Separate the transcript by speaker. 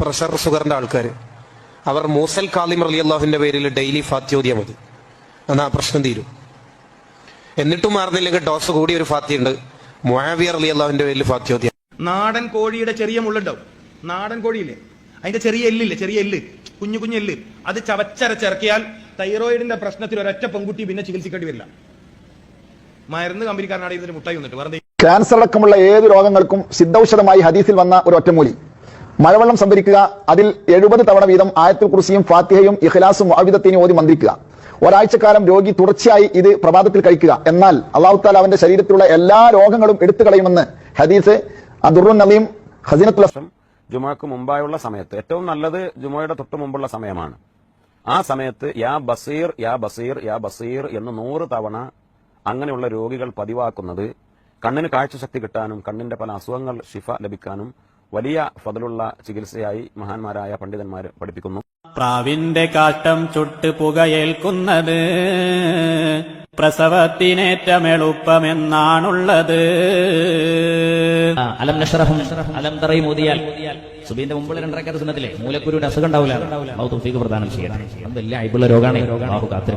Speaker 1: Pressure ഷുഗറിന്റെ ആൾക്കാർ അവർ മൂസൽ കാലിം റലി അള്ളാഹുവിന്റെ പേരിൽ ഡെയിലി ഫാത്യോദിയാ മതി എന്നാ ആ പ്രശ്നം തീരും. എന്നിട്ടും മാറുന്നില്ലെങ്കിൽ ഡോസ് കൂടി ഒരു ഫാത്തിയുണ്ട്. മുഹാവിയർ അലി അള്ളാഹുവിന്റെ പേരിൽ ഫാത്യോദിയ.
Speaker 2: നാടൻ കോഴിയുടെ ചെറിയ മുള്ളുണ്ടാവും. നാടൻ കോഴിയില്ലേ? അതിന്റെ ചെറിയ എല്ലില്ലേ? ചെറിയ എല്ല്. കുഞ്ഞു കുഞ്ഞു എല്ല്. അത് ചവച്ചരച്ചിറക്കിയാൽ തൈറോയിഡിന്റെ പ്രശ്നത്തിൽ ഒരൊറ്റ പെൺകുട്ടി പിന്നെ ചികിത്സിക്കേണ്ടി വരില്ല. മരുന്ന് കമ്പനിക്കാരനാണ് ഇതിന് മുട്ടായി വന്നിട്ട് വെറുതെ
Speaker 3: ക്യാൻസർ അടക്കമുള്ള ഏത് രോഗങ്ങൾക്കും സിദ്ധൌഷധമായി ഹദീസിൽ വന്ന ഒരു ഒറ്റമൂലി. മഴവെള്ളം സംഭരിക്കുക അതിൽ എഴുപത് തവണ വീതം ആയത്തുൽ കുർസിയും ഫാത്തിഹയും ഇഖ്ലാസും ആവിധത്തിനും ഓതി മന്ത്രിക്കുക. ഒരാഴ്ചക്കാലം രോഗി തുടർച്ചയായി ഇത് പ്രഭാതത്തിൽ കഴിക്കുക. എന്നാൽ അള്ളാഹു താല അവന്റെ ശരീരത്തിലുള്ള എല്ലാ രോഗങ്ങളും എടുത്തു കളയുമെന്ന് ഹദീസ് അദുറുൻ നലീം ഹസീനത്തുൽ
Speaker 4: ജുമക്ക് മുമ്പായുള്ള സമയത്ത് ഏറ്റവും നല്ലത് ജുമയുടെ തൊട്ട് മുമ്പുള്ള സമയമാണ്. ആ സമയത്ത് യാ ബസീർ യാ ബസീർ യാ ബസീർ എന്ന് നൂറ് തവണ അങ്ങനെയുള്ള രോഗികൾ പതിവാക്കുന്നത് കണ്ണിന് കാഴ്ചശക്തി കിട്ടാനും കണ്ണിന്റെ പല അസുഖങ്ങൾ ശിഫ ലഭിക്കാനും വലിയ ഫതിലുള്ള ചികിത്സയായി മഹാന്മാരായ പണ്ഡിതന്മാർ പഠിപ്പിക്കുന്നു.
Speaker 5: പ്രാവിന്റെ കാട്ടം ചുട്ട് പുകയേൽക്കുന്നത്
Speaker 6: പ്രസവത്തിനേറ്റമെളുപ്പമെന്നാണുള്ളത്. അലം നഷറഹും അലം തറയും മോദിയാൽ സുബീന്റെ മുമ്പുള്ള രണ്ടരക്കാത്ത സുന്നത്തിലെ മൂലക്കുരുയുടെ അസുഖം ഉണ്ടാവില്ല. പ്രധാനം ചെയ്യണം വലിയ അയബുള്ള രോഗമാണ് കാത്തിരി